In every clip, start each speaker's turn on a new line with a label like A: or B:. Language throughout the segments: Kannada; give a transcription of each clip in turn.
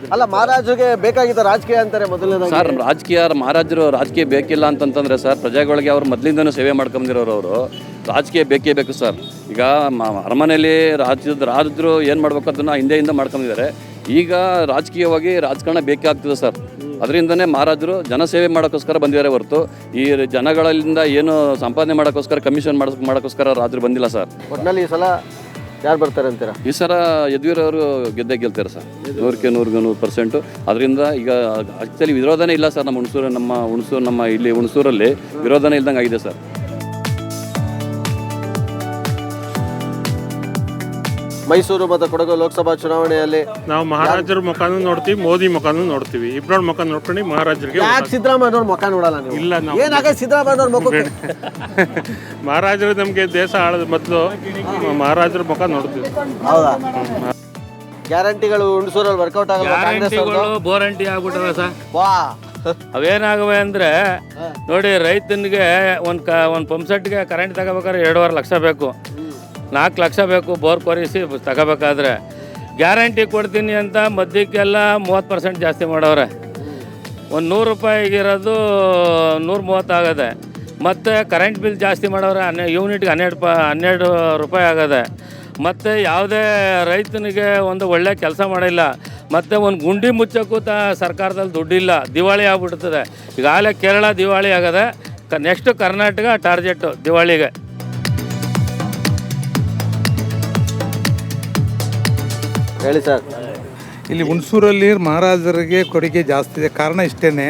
A: ಅಲ್ಲ ಮಹಾರಾಜರಿಗೆ ಬೇಕಾಗಿದ್ದ ರಾಜಕೀಯ ಅಂತಾರೆ ಮೊದಲೇ
B: ಸರ್ ರಾಜಕೀಯ ಮಹಾರಾಜರು ರಾಜಕೀಯ ಬೇಕಿಲ್ಲ ಅಂತಂತಂದ್ರೆ ಸರ್ ಪ್ರಜೆಗಳಿಗೆ ಅವ್ರು ಮೊದಲಿಂದನೂ ಸೇವೆ ಮಾಡ್ಕೊಂಡಿರೋರು ಅವರು. ರಾಜಕೀಯ ಬೇಕೇ ಬೇಕು ಸರ್. ಈಗ ಅರಮನೆಯಲ್ಲಿ ರಾಜ್ಯದ ರಾಜರು ಏನು ಮಾಡ್ಬೇಕು ಅದನ್ನು ಹಿಂದೆಯಿಂದ ಮಾಡ್ಕೊಂಡಿದ್ದಾರೆ ಈಗ ರಾಜಕೀಯವಾಗಿ ರಾಜಕಾರಣ ಬೇಕೇ ಆಗ್ತದೆ ಸರ್. ಅದರಿಂದನೇ ಮಹಾರಾಜರು ಜನಸೇವೆ ಮಾಡೋಕ್ಕೋಸ್ಕರ ಬಂದಿದ್ದಾರೆ ಹೊರತು. ಈ ಜನಗಳಿಂದ ಏನು ಸಂಪಾದನೆ ಮಾಡೋಕ್ಕೋಸ್ಕರ ಕಮಿಷನ್ ಮಾಡೋ ಮಾಡೋಕ್ಕೋಸ್ಕರ ರಾಜರು ಬಂದಿಲ್ಲ ಸರ್.
A: ಒಟ್ಟಿನಲ್ಲಿ ಈ ಸಲ ಯಾರು ಬರ್ತಾರೆ ಅಂತೀರಾ?
B: ಈ ಸಲ ಯದುವೀರ್ ಅವರು ಗೆದ್ದೇ ಗೆಲ್ತಾರೆ ಸರ್. ನೂರಕ್ಕೆ ನೂರಿಗೆ ನೂರು ಪರ್ಸೆಂಟು ಅದರಿಂದ ಈಗ ಆಕ್ಚುಲಿ ವಿರೋಧನೇ ಇಲ್ಲ ಸರ್ ನಮ್ಮ ಹುಣಸೂರು ನಮ್ಮ ಹುಣಸೂರು, ನಮ್ಮ ಇಲ್ಲಿ ಹುಣಸೂರಲ್ಲಿ ವಿರೋಧನೇ ಇಲ್ದಂಗೆ ಆಗಿದೆ ಸರ್.
A: ಮೈಸೂರು ಮತ್ತು ಕೊಡಗು ಲೋಕಸಭಾ ಚುನಾವಣೆಯಲ್ಲಿ
C: ನಾವು ಮಹಾರಾಜರ ಮುಖಾನು ನೋಡ್ತೀವಿ ಮೋದಿ ಮುಖಾನು ನೋಡ್ತೀವಿ. ಇಬ್ಬರ ಮುಖ ನೋಡ್ಕೊಂಡು ಮಹಾರಾಜರಿಗೆ
A: ಯಾಕೆ ಸಿದ್ದರಾಮಯ್ಯವ್ರ ಮುಖ ನೋಡಲ್ಲ ನೀವು?
C: ಇಲ್ಲ ನಾವು
A: ಏನಾಗ ಸಿದ್ದರಾಮಯ್ಯವ್ರ ಮುಖ
C: ಮಹಾರಾಜರು ನಮಗೆ ದೇಶ ಆಳದ ಮೊದಲು ಮಹಾರಾಜರ ಮುಖ ನೋಡ್ತೀವಿ.
A: ಹೌದಾ? ಗ್ಯಾರಂಟಿಗಳು ಹುಣಸೂರಲ್ಲಿ ವರ್ಕೌಟ್ ಆಗಲ್ಲ ಕಾಂಗ್ರೆಸ್?
D: ಗ್ಯಾರಂಟಿಗಳು ಬೋರಂಟಿ ಆಗ್ಬಿಟ್ಟವೆ ಸರ್.
A: ವಾ.
D: ಅವೇನಾಗವೆ ಅಂದ್ರೆ ನೋಡಿ ರೈತನಿಗೆ ಒಂದು ಕ ಒಂದು ಪಂಪ್ಸೆಟ್ಗೆ ಕರೆಂಟ್ ತಗೋಬೇಕಾದ್ರೆ ಎರಡೂವರೆ ಲಕ್ಷ ಬೇಕು. ನಾಲ್ಕು ಲಕ್ಷ ಬೇಕು, ಬೋರ್ ಕೊರಿಸಿ ತಗೋಬೇಕಾದ್ರೆ ಗ್ಯಾರಂಟಿ ಕೊಡ್ತೀನಿ ಅಂತ ಮದ್ಯಕ್ಕೆಲ್ಲ ಮೂವತ್ತು ಪರ್ಸೆಂಟ್ ಜಾಸ್ತಿ ಮಾಡವ್ರೆ. ಒಂದು ನೂರು ರೂಪಾಯಿಗಿರೋದು ನೂರ ಮೂವತ್ತಾಗದೆ ಮತ್ತು ಕರೆಂಟ್ ಬಿಲ್ ಜಾಸ್ತಿ ಮಾಡವ್ರೆ, ಹನ್ನೆ ಯೂನಿಟ್ಗೆ ಹನ್ನೆರಡು ಪ, ಹನ್ನೆರಡು ರೂಪಾಯಿ ಆಗದೆ. ಮತ್ತು ಯಾವುದೇ ರೈತನಿಗೆ ಒಂದು ಒಳ್ಳೆ ಕೆಲಸ ಮಾಡಿಲ್ಲ, ಮತ್ತು ಒಂದು ಗುಂಡಿ ಮುಚ್ಚೋಕ್ಕೂ ತ ಸರ್ಕಾರದಲ್ಲಿ ದುಡ್ಡಿಲ್ಲ, ದಿವಾಳಿ ಆಗ್ಬಿಡ್ತದೆ. ಈಗಾಗಲೇ ಕೇರಳ ದಿವಾಳಿ ಆಗದೆ, ಕ ನೆಕ್ಸ್ಟು ಕರ್ನಾಟಕ ಟಾರ್ಜೆಟ್ಟು ದಿವಾಳಿಗೆ.
A: ಹೇಳಿ ಸರ್.
E: ಇಲ್ಲಿ ಹುಣಸೂರಲ್ಲಿ ಮಹಾರಾಜರಿಗೆ ಕೊಡುಗೆ ಜಾಸ್ತಿ ಇದೆ. ಕಾರಣ ಇಷ್ಟೇ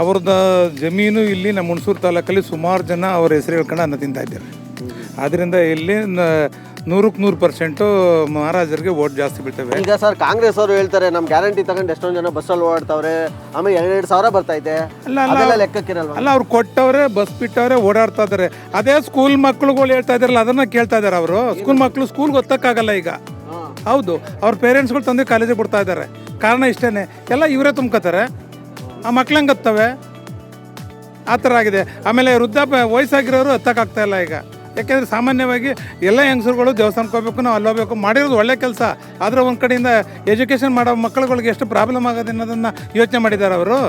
E: ಅವ್ರದ ಜಮೀನು ಇಲ್ಲಿ ನಮ್ಮ ಹುಣಸೂರು ತಾಲೂಕಲ್ಲಿ ಸುಮಾರು ಜನ ಅವ್ರ ಹೆಸರು ಹೇಳ್ಕೊಂಡು ಅನ್ನ ತಿಂತಾ ಇದ್ದಾರೆ. ಆದ್ದರಿಂದ ಇಲ್ಲಿ ನೂರಕ್ಕೆ ನೂರು ಪರ್ಸೆಂಟು ಮಹಾರಾಜರಿಗೆ ಓಟ್ ಜಾಸ್ತಿ ಬೀಳ್ತವೆ.
A: ಈಗ ಸರ್ ಕಾಂಗ್ರೆಸ್ ಅವರು ಹೇಳ್ತಾರೆ ನಮ್ಮ ಗ್ಯಾರಂಟಿ ತಗೊಂಡು ಎಷ್ಟೊಂದು ಜನ ಬಸ್ಸಲ್ಲಿ ಓಡಾಡ್ತಾವ್ರೆ. ಆಮೇಲೆ ಎರಡು ಸಾವಿರ ಬರ್ತೈತೆ
E: ಅಲ್ಲ, ಅಲ್ಲ.
A: ಲೆಕ್ಕಕ್ಕಿರಲ್ವಾ?
E: ಅಲ್ಲ ಅವ್ರು ಕೊಟ್ಟವ್ರೆ ಬಸ್ ಬಿಟ್ಟವ್ರೆ ಓಡಾಡ್ತಾ ಇದ್ದಾರೆ. ಅದೇ ಸ್ಕೂಲ್ ಮಕ್ಳುಗಳು ಹೇಳ್ತಾ ಇದಾರಲ್ಲ ಅದನ್ನ ಕೇಳ್ತಾ ಇದ್ದಾರೆ ಅವರು. ಸ್ಕೂಲ್ ಮಕ್ಕಳು ಸ್ಕೂಲ್ಗೆ ಗೊತ್ತಕ್ಕಾಗಲ್ಲ ಈಗ. ಹೌದು, ಅವ್ರ ಪೇರೆಂಟ್ಸ್ಗಳು ತಂದೆ ಕಾಲೇಜಿಗೆ ಬಿಡ್ತಾ ಇದ್ದಾರೆ. ಕಾರಣ ಇಷ್ಟೇ ಎಲ್ಲ ಇವರೇ ತುಂಬ್ಕೋತಾರೆ. ಆ ಮಕ್ಳು ಹೆಂಗೆ ಹತ್ತವೆ? ಆ ಥರ ಆಗಿದೆ. ಆಮೇಲೆ ವೃದ್ಧಾಪ ವಯಸ್ಸಾಗಿರೋರು ಹತ್ತಕ್ಕಾಗ್ತಾ ಇಲ್ಲ ಈಗ. ಯಾಕೆಂದರೆ ಸಾಮಾನ್ಯವಾಗಿ ಎಲ್ಲ ಹೆಂಗಸರುಗಳು ದೇವಸ್ಥಾನಕ್ಕೆ ಹೋಗ್ಬೇಕು, ನಾವು ಅಲ್ಲಿ ಹೋಗ್ಬೇಕು. ಮಾಡಿರೋದು ಒಳ್ಳೆ ಕೆಲಸ. ಆದರೆ ಒಂದು ಕಡೆಯಿಂದ ಎಜುಕೇಷನ್ ಮಾಡೋ ಮಕ್ಕಳುಗಳಿಗೆ ಎಷ್ಟು ಪ್ರಾಬ್ಲಮ್ ಆಗೋದು ಅನ್ನೋದನ್ನು ಯೋಚನೆ ಮಾಡಿದ್ದಾರೆ ಅವರು.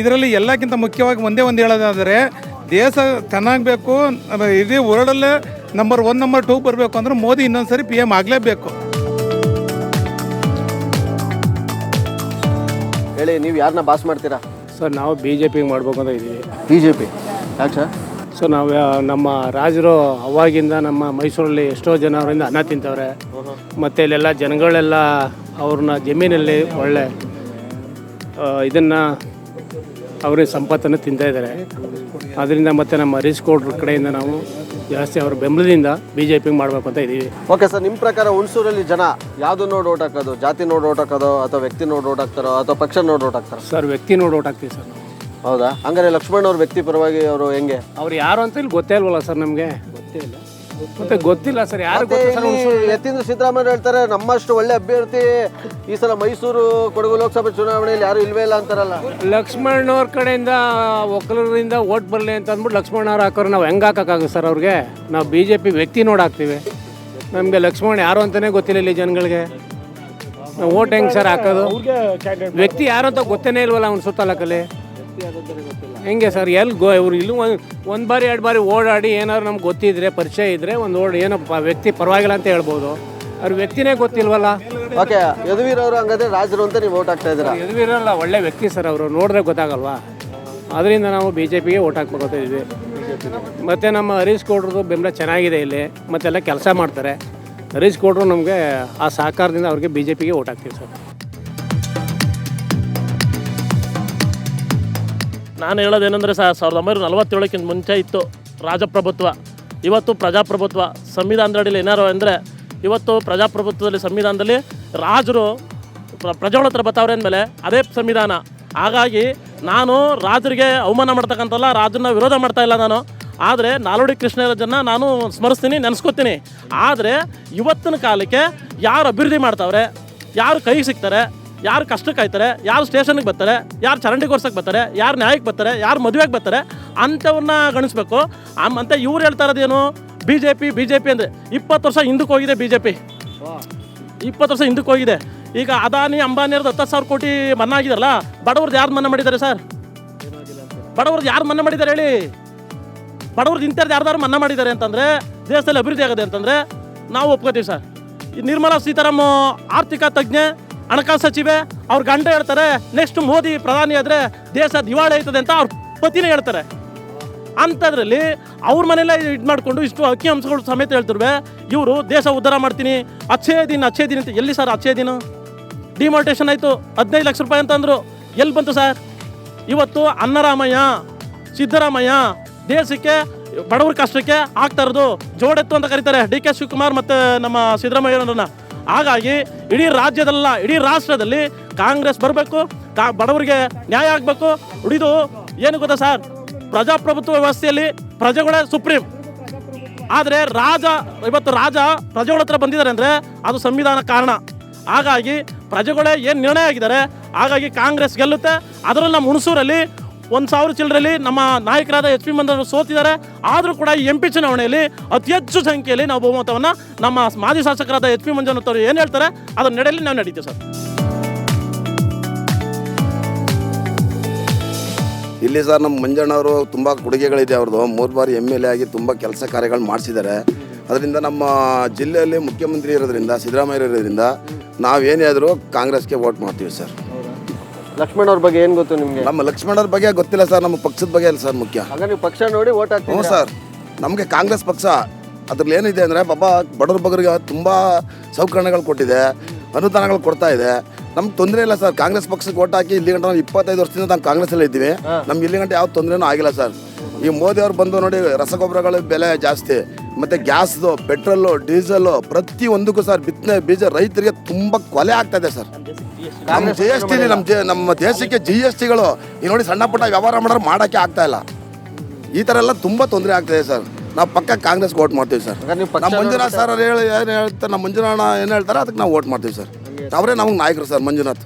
E: ಇದರಲ್ಲಿ ಎಲ್ಲಕ್ಕಿಂತ ಮುಖ್ಯವಾಗಿ ಒಂದೇ ಒಂದು ಹೇಳೋದಾದರೆ, ದೇಶ ಚೆನ್ನಾಗಬೇಕು ಇಡೀ ವರ್ಲ್ಡಲ್ಲೇ ನಂಬರ್ ಒನ್ ನಂಬರ್ ಟೂ ಬರಬೇಕು ಅಂದ್ರೆ ಮೋದಿ ಇನ್ನೊಂದು ಸರಿ ಪಿ ಎಂ ಆಗಲೇಬೇಕು.
A: ಹೇಳಿ ನೀವು ಯಾರನ್ನ ಬಾಸ್ ಮಾಡ್ತೀರಾ?
F: ಸರ್ ನಾವು ಬಿ ಜೆ ಪಿಗೆ ಮಾಡ್ಬೇಕು ಅಂತ ಇದ್ದೀವಿ.
A: ಬಿ ಜೆ ಪಿ ಯಾಕೆ ಸರ್
F: ಸೊ ನಾವು ನಮ್ಮ ರಾಜರು ಅವಾಗಿಂದ ನಮ್ಮ ಮೈಸೂರಲ್ಲಿ ಎಷ್ಟೋ ಜನ ಅವರಿಂದ ಅನ್ನ ತಿಂತವ್ರೆ. ಮತ್ತು ಇಲ್ಲೆಲ್ಲ ಜನಗಳೆಲ್ಲ ಅವ್ರನ್ನ ಜಮೀನಲ್ಲಿ ಒಳ್ಳೆ ಇದನ್ನು ಅವ್ರಿಗೆ ಸಂಪತ್ತನ್ನು ತಿಂತಾ ಇದ್ದಾರೆ. ಅದರಿಂದ ಮತ್ತು ನಮ್ಮ ಗೌಡ್ರ ಕಡೆಯಿಂದ ನಾವು ಜಾಸ್ತಿ ಅವ್ರ ಬೆಂಬಲದಿಂದ ಬಿ ಜೆ ಪಿಗೆ ಮಾಡಬೇಕು ಅಂತ ಇದ್ದೀವಿ.
A: ಓಕೆ ಸರ್ ನಿಮ್ಮ ಪ್ರಕಾರ ಹುಣಸೂರಲ್ಲಿ ಜನ ಯಾವುದು ನೋಡಿ ಓಟ್ ಹಾಕೋದು? ಜಾತಿ ನೋಡಿ ಓಟ್ ಹಾಕೋದು ಅಥವಾ ವ್ಯಕ್ತಿ ನೋಡಿ ಓಟ್ ಹಾಕ್ತಾರೋ ಅಥವಾ ಪಕ್ಷ ನೋಡಿ ಓಟ್ ಹಾಕ್ತಾರೋ?
F: ಸರ್ ವ್ಯಕ್ತಿ ನೋಡಿ ಓಟ್ ಹಾಕ್ತೀವಿ ಸರ್ ನಾವು
A: ಹೌದಾ? ಹಂಗಾರೆ ಲಕ್ಷ್ಮಣ್ ಅವ್ರ ವ್ಯಕ್ತಿ ಪರವಾಗಿ ಅವರು ಹೆಂಗೆ?
F: ಅವ್ರು ಯಾರು ಅಂತ ಇಲ್ಲಿ ಗೊತ್ತೇ ಇಲ್ವಲ್ಲ ಸರ್ ನಮಗೆ? ಗೊತ್ತೇ ಇಲ್ಲ. ಮತ್ತೆ ಗೊತ್ತಿಲ್ಲ ಸರ್ ಯಾರು
A: ಯತೀಂದ್ರ ಸಿದ್ದರಾಮಯ್ಯ ಹೇಳ್ತಾರೆ ನಮ್ಮಷ್ಟು ಒಳ್ಳೆ ಅಭ್ಯರ್ಥಿ ಈ ಸಲ ಮೈಸೂರು ಕೊಡಗು ಲೋಕಸಭೆ ಚುನಾವಣೆಯಲ್ಲಿ ಯಾರು ಇಲ್ವೇ ಇಲ್ಲ ಅಂತಾರಲ್ಲ.
F: ಲಕ್ಷ್ಮಣ್ಣವ್ರ ಕಡೆಯಿಂದ ಒಕ್ಕಲರಿಂದ ಓಟ್ ಬರಲಿ ಅಂತ ಅಂದ್ಬಿಟ್ಟು ಲಕ್ಷ್ಮಣ್ ಅವ್ರು ಹಾಕೋರು ನಾವು ಹೆಂಗೆ ಹಾಕೋಕ್ಕಾಗುತ್ತೆ ಸರ್ ಅವ್ರಿಗೆ? ನಾವು ಬಿ ಜೆ ಪಿ ವ್ಯಕ್ತಿ ನೋಡಾಕ್ತೀವಿ ನಮಗೆ ಲಕ್ಷ್ಮಣ್ ಯಾರು ಅಂತಲೇ ಗೊತ್ತಿಲ್ಲ ಇಲ್ಲಿ ಜನಗಳಿಗೆ. ನಾವು ಓಟ್ ಹೆಂಗೆ ಸರ್ ಹಾಕೋದು? ವ್ಯಕ್ತಿ ಯಾರು ಅಂತ ಗೊತ್ತೇನೇ ಇಲ್ವಲ್ಲ ಅವ್ನು ಸುತ್ತಲಕ್ಕಲ್ಲಿ ಹೆಂಗೆ ಸರ್ ಎಲ್ಲಿ ಗೋ ಇವ್ರು ಇಲ್ಲೂ ಒಂದು ಒಂದು ಬಾರಿ ಎರಡು ಬಾರಿ ಓಡಾಡಿ ಏನಾದ್ರು ನಮ್ಗೆ ಗೊತ್ತಿದ್ರೆ ಪರಿಚಯ ಇದ್ದರೆ ಒಂದು ಓಡ್ ಪ ವ್ಯಕ್ತಿ ಪರವಾಗಿಲ್ಲ ಅಂತ ಹೇಳ್ಬೋದು. ಅವ್ರ ವ್ಯಕ್ತಿನೇ ಗೊತ್ತಿಲ್ವಲ್ಲ?
A: ಓಕೆ ಯದುವೀರ್ ಅವರು ಹಂಗಾದ್ರೆ ರಾಜರು ಅಂತ ನೀವು ಓಟ್ ಹಾಕ್ತಾ ಇದ್ದೀರಾ?
F: ಯದುವೀರಲ್ಲ ಒಳ್ಳೆ ವ್ಯಕ್ತಿ ಸರ್ ಅವರು. ನೋಡಿದ್ರೆ ಗೊತ್ತಾಗಲ್ವಾ? ಅದರಿಂದ ನಾವು ಬಿ ಜೆ ಪಿಗೆ ಓಟ್ ಹಾಕ್ಬೇಕು ಇದ್ವಿ. ಮತ್ತು ನಮ್ಮ ಹರೀಶ್ ಗೌಡ್ರದ್ದು ಬೆಂಬಲ ಚೆನ್ನಾಗಿದೆ ಇಲ್ಲಿ. ಮತ್ತೆಲ್ಲ ಕೆಲಸ ಮಾಡ್ತಾರೆ. ಹರೀಶ್ ಗೌಡ್ರು ನಮಗೆ ಆ ಸಹಕಾರದಿಂದ ಅವ್ರಿಗೆ ಬಿ ಜೆ ಪಿಗೆ ಓಟ್ ಹಾಕ್ತೀವಿ ಸರ್.
G: ನಾನು ಹೇಳೋದೇನೆಂದರೆ ಸಹ ಸಾವಿರದ ಒಂಬೈನೂರ ನಲವತ್ತೇಳಕ್ಕಿಂತ ಮುಂಚೆ ಇತ್ತು ರಾಜಪ್ರಭುತ್ವ. ಇವತ್ತು ಪ್ರಜಾಪ್ರಭುತ್ವ. ಸಂವಿಧಾನದಡಿಯಲ್ಲಿ ಏನಾರು ಅಂದರೆ ಇವತ್ತು ಪ್ರಜಾಪ್ರಭುತ್ವದಲ್ಲಿ ಸಂವಿಧಾನದಲ್ಲಿ ರಾಜರು ಪ್ರ- ಪ್ರಜೆಗಳ ಹತ್ರ ಬರ್ತಾವ್ರೆ ಅಂದಮೇಲೆ ಅದೇ ಸಂವಿಧಾನ. ಹಾಗಾಗಿ ನಾನು ರಾಜರಿಗೆ ಅವಮಾನ ಮಾಡ್ತಕ್ಕಂಥಲ್ಲ ರಾಜರನ್ನ ವಿರೋಧ ಮಾಡ್ತಾ ಇಲ್ಲ ನಾನು. ಆದರೆ ನಾಲ್ವಡಿ ಕೃಷ್ಣರಾಜನ್ನ ನಾನು ಸ್ಮರಿಸ್ತೀನಿ, ನೆನೆಸ್ಕೊತೀನಿ. ಆದರೆ ಇವತ್ತಿನ ಕಾಲಕ್ಕೆ ಯಾರು ಅಭಿವೃದ್ಧಿ ಮಾಡ್ತಾವ್ರೆ, ಯಾರು ಕೈಗೆ ಸಿಗ್ತಾರೆ ಯಾರು ಕಷ್ಟಕ್ಕೆ ಆಯ್ತಾರೆ ಯಾರು ಸ್ಟೇಷನ್ಗೆ ಬರ್ತಾರೆ, ಯಾರು ಚರಂಡಿ ಕೊರ್ಸಕ್ಕೆ ಬರ್ತಾರೆ, ಯಾರು ನ್ಯಾಯಕ್ಕೆ ಬರ್ತಾರೆ, ಯಾರು ಮದುವೆಗೆ ಬರ್ತಾರೆ ಅಂಥವ್ರನ್ನ ಗಣಿಸ್ಬೇಕು. ಅಂತ ಇವ್ರು ಹೇಳ್ತಾ ಇರೋದೇನು B J P B J P ಅಂದರೆ ಇಪ್ಪತ್ತು ವರ್ಷ ಹಿಂದಕ್ಕೆ ಹೋಗಿದೆ ಬಿ ಜೆ ಪಿ ಇಪ್ಪತ್ತು ವರ್ಷ ಹಿಂದಕ್ಕೆ ಹೋಗಿದೆ. ಈಗ ಅದಾನಿ ಅಂಬಾನಿಯವ್ರದ್ದು ಹತ್ತು ಸಾವಿರ ಕೋಟಿ ಮನ್ನಾ ಆಗಿದಾರಲ್ಲ, ಬಡವ್ರದ್ದು ಯಾರು ಮನ್ನಾ ಮಾಡಿದ್ದಾರೆ ಸರ್? ಬಡವ್ರದ್ದು ಯಾರು ಮನ್ನಾ ಮಾಡಿದ್ದಾರೆ ಹೇಳಿ? ಬಡವ್ರದ್ದು ಇಂಥದ್ದು ಯಾರ್ದಾರು ಮನ್ನಾ ಮಾಡಿದ್ದಾರೆ ಅಂತಂದರೆ, ದೇಶದಲ್ಲಿ ಅಭಿವೃದ್ಧಿ ಆಗದೆ ಅಂತಂದರೆ ನಾವು ಒಪ್ಕೋತೀವಿ ಸರ್. ಈ ನಿರ್ಮಲಾ ಸೀತಾರಾಮ್ ಆರ್ಥಿಕ ತಜ್ಞೆ ಹಣಕಾಸು ಸಚಿವೆ ಅವ್ರ ಗಂಡ ಹೇಳ್ತಾರೆ, ನೆಕ್ಸ್ಟ್ ಮೋದಿ ಪ್ರಧಾನಿ ಆದರೆ ದೇಶ ದಿವಾಳಿ ಆಯ್ತದೆ ಅಂತ ಅವ್ರ ಪತಿನೇ ಹೇಳ್ತಾರೆ. ಅಂಥದ್ರಲ್ಲಿ ಅವ್ರ ಮನೆಯಲ್ಲೇ ಇದು ಮಾಡಿಕೊಂಡು ಇಷ್ಟು ಅಕ್ಕಿ ಅಂಶಗಳು ಸಮೇತ ಹೇಳ್ತಿರ್ವೆ, ಇವರು ದೇಶ ಉದ್ಧಾರ ಮಾಡ್ತೀನಿ ಅಚ್ಚೇ ದಿನ ಅಚ್ಚೇ ದಿನ ಅಂತ ಎಲ್ಲಿ ಸರ್ ಅಚ್ಚೇ ದಿನ? ಡಿಮಾರ್ಟೇಷನ್ ಆಯಿತು, ಹದಿನೈದು ಲಕ್ಷ ರೂಪಾಯಿ ಅಂತಂದರು. ಎಲ್ಲಿ ಬಂತು ಸರ್? ಇವತ್ತು ಅನ್ನರಾಮಯ್ಯ ಸಿದ್ದರಾಮಯ್ಯ ದೇಶಕ್ಕೆ, ಬಡವರ ಕಷ್ಟಕ್ಕೆ ಆಗ್ತಾ ಇರೋದು ಜೋಡೆತ್ತು ಅಂತ ಕರೀತಾರೆ. ಡಿ ಕೆ ಶಿವಕುಮಾರ್ ಮತ್ತು ನಮ್ಮ ಸಿದ್ದರಾಮಯ್ಯನವ್ರನ್ನ ಹಾಗಾಗಿ ಇಡೀ ರಾಜ್ಯದಲ್ಲ, ಇಡೀ ರಾಷ್ಟ್ರದಲ್ಲಿ ಕಾಂಗ್ರೆಸ್ ಬರಬೇಕು, ಕಾ, ಬಡವರಿಗೆ ನ್ಯಾಯ ಆಗಬೇಕು. ಉಳಿದು ಏನು ಗೊತ್ತಾ ಸರ್? ಪ್ರಜಾಪ್ರಭುತ್ವ ವ್ಯವಸ್ಥೆಯಲ್ಲಿ ಪ್ರಜೆಗಳೇ ಸುಪ್ರೀಂ. ಆದರೆ ರಾಜ, ಇವತ್ತು ರಾಜ ಪ್ರಜೆಗಳ ಹತ್ರ ಬಂದಿದ್ದಾರೆ ಅಂದರೆ ಅದು ಸಂವಿಧಾನ ಕಾರಣ. ಹಾಗಾಗಿ ಪ್ರಜೆಗಳೇ ಏನು ನಿರ್ಣಯ ಆಗಿದ್ದಾರೆ? ಹಾಗಾಗಿ ಕಾಂಗ್ರೆಸ್ ಗೆಲ್ಲುತ್ತೆ. ಅದರಲ್ಲಿ ನಮ್ಮ ಹುಣಸೂರಲ್ಲಿ ಒಂದು ಸಾವಿರ ಚಿಲ್ಲರಲ್ಲಿ ನಮ್ಮ ನಾಯಕರಾದ ಎಚ್ ಪಿ ಮಂದವರು ಸೋತಿದ್ದಾರೆ. ಆದರೂ ಕೂಡ ಎಂ ಪಿ ಚುನಾವಣೆಯಲ್ಲಿ ಅತಿ ಹೆಚ್ಚು ಸಂಖ್ಯೆಯಲ್ಲಿ ನಾವು ಬಹುಮತವನ್ನು ನಮ್ಮ ಮಾಜಿ ಶಾಸಕರಾದ ಎಚ್ ಪಿ ಮಂಜುನಾಥ್ ಏನು ಹೇಳ್ತಾರೆ? ಅದರ ನಡೆಯಲ್ಲಿ ನಾವು ನಡೀತೀವಿ ಸರ್.
H: ಇಲ್ಲಿ ಸರ್ ನಮ್ಮ ಮಂಜಣ್ಣವರು ತುಂಬ ಕೊಡುಗೆಗಳಿದೆ ಅವ್ರದ್ದು. ಮೂರು ಬಾರಿ ಎಂ ಎಲ್ ಎ ಆಗಿ ತುಂಬ ಕೆಲಸ ಕಾರ್ಯಗಳು ಮಾಡಿಸಿದ್ದಾರೆ. ಅದರಿಂದ ನಮ್ಮ ಜಿಲ್ಲೆಯಲ್ಲಿ ಮುಖ್ಯಮಂತ್ರಿ ಇರೋದ್ರಿಂದ, ಸಿದ್ದರಾಮಯ್ಯ ಇರೋದ್ರಿಂದ ನಾವೇನೇ ಆದರೂ ಕಾಂಗ್ರೆಸ್ಗೆ ವೋಟ್ ಮಾಡ್ತೀವಿ ಸರ್.
A: ಲಕ್ಷ್ಮಣ್ ಅವ್ರ ಬಗ್ಗೆ ಏನ್ ಗೊತ್ತು ನಿಮ್ಗೆ?
H: ನಮ್ಮ ಲಕ್ಷ್ಮಣರ ಬಗ್ಗೆ ಗೊತ್ತಿಲ್ಲ ಸರ್ ನಮ್ಮ ಪಕ್ಷದ ಬಗ್ಗೆ ಅಲ್ಲ ಸರ್ ಮುಖ್ಯ.
A: ನೀವು ಪಕ್ಷ ನೋಡಿ ಓಟ್
H: ಹ್ಞೂ ಸರ್ ನಮಗೆ ಕಾಂಗ್ರೆಸ್ ಪಕ್ಷ ಅದ್ರಲ್ಲಿ ಏನಿದೆ ಅಂದರೆ ಪಾಪ ಬಡವ್ರ ಬಗ್ಗರಿಗೆ ತುಂಬ ಸೌಕರ್ಯಗಳು ಕೊಟ್ಟಿದೆ ಅನುದಾನಗಳು ಕೊಡ್ತಾ ಇದೆ. ನಮ್ಗೆ ತೊಂದರೆ ಇಲ್ಲ ಸರ್ ಕಾಂಗ್ರೆಸ್ ಪಕ್ಷಕ್ಕೆ ಓಟ್ ಹಾಕಿ ಇಲ್ಲಿ ಗಂಟ ನಾವು ಇಪ್ಪತ್ತೈದು ವರ್ಷದಿಂದ ನಾವು ಕಾಂಗ್ರೆಸ್ಸಲ್ಲಿ ಇದ್ದೀವಿ. ನಮ್ಗೆ ಇಲ್ಲಿ ಗಂಟೆ ಯಾವ ತೊಂದರೆನೂ ಆಗಿಲ್ಲ ಸರ್. ಈ ಮೋದಿ ಅವ್ರು ಬಂದು ನೋಡಿ ರಸಗೊಬ್ಬರಗಳ ಬೆಲೆ ಜಾಸ್ತಿ ಮತ್ತು ಗ್ಯಾಸ್ದು ಪೆಟ್ರೋಲು ಡೀಸೆಲ್ಲು ಪ್ರತಿ ಒಂದಕ್ಕೂ ಸರ್ ಬಿತ್ತನೆ ಬೀಜ ರೈತರಿಗೆ ತುಂಬ ಕೊಲೆ ಆಗ್ತಾ ಇದೆ ಸರ್. ನಮ್ಮ ಜಿ ಎಸ್ ಟಿ ನಮ್ಮ ನಮ್ಮ ದೇಶಕ್ಕೆ ಜಿ ಎಸ್ ಟಿಗಳು ಈ ನೋಡಿ ಸಣ್ಣ ಪುಟ್ಟ ವ್ಯವಹಾರ ಮಾಡೋರು ಮಾಡೋಕ್ಕೆ ಆಗ್ತಾ ಇಲ್ಲ. ಈ ಥರ ಎಲ್ಲ ತುಂಬ ತೊಂದರೆ ಆಗ್ತಾಯಿದೆ ಸರ್. ನಾವು ಪಕ್ಕ ಕಾಂಗ್ರೆಸ್ ವೋಟ್ ಮಾಡ್ತೀವಿ ಸರ್. ನಮ್ಮ ಮಂಜುನಾಥ್ ಸರ್ ಅವ್ರು ಹೇಳಿ ಏನು ಹೇಳ್ತಾರೆ ನಮ್ಮ ಮಂಜುನಾಥ ಏನು ಹೇಳ್ತಾರೆ ಅದಕ್ಕೆ ನಾವು ವೋಟ್ ಮಾಡ್ತೀವಿ ಸರ್. ಅವರೇ ನಮಗೆ ನಾಯಕರು ಸರ್ ಮಂಜುನಾಥ್.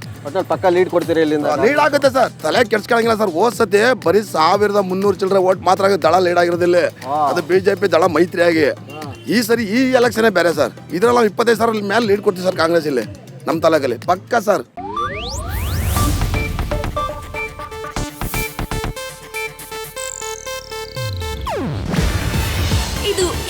A: ಪಕ್ಕ ಲೀಡ್ ಕೊಡ್ತೀರಿ ಇಲ್ಲಿಂದ?
H: ಲೀಡ್ ಆಗುತ್ತೆ ಸರ್. ತಲೆ ಕೆಡ್ಸ್ಕೊಳಂಗಿಲ್ಲ ಸರ್. ಹೋದ ಸತಿ ಬರೀ ಸಾವಿರದ ಮುನ್ನೂರು ಚಿಲ್ಲರೆ ವೋಟ್ ಮಾತ್ರ ಆಗಿ ದಳ ಲೀಡ್ ಆಗಿರೋದಿಲ್ಲ ಅದು ಬಿ ಜೆ ಪಿ ದಳ ಮೈತ್ರಿಯಾಗಿ. ಈ ಸರಿ ಈ ಎಲೆಕ್ಷನೇ ಬೇರೆ ಸರ್. ಇದ್ರಲ್ಲಿ ನಾವು ಇಪ್ಪತ್ತೈದು ಸಾವಿರ ಮೇಲೆ ಲೀಡ್ ಕೊಡ್ತೀವಿ ಸರ್ ಕಾಂಗ್ರೆಸ್ ಇಲ್ಲಿ ನಮ್ಮ ತಾಲೂಕಲ್ಲಿ. ಪಕ್ಕ ಸರ್.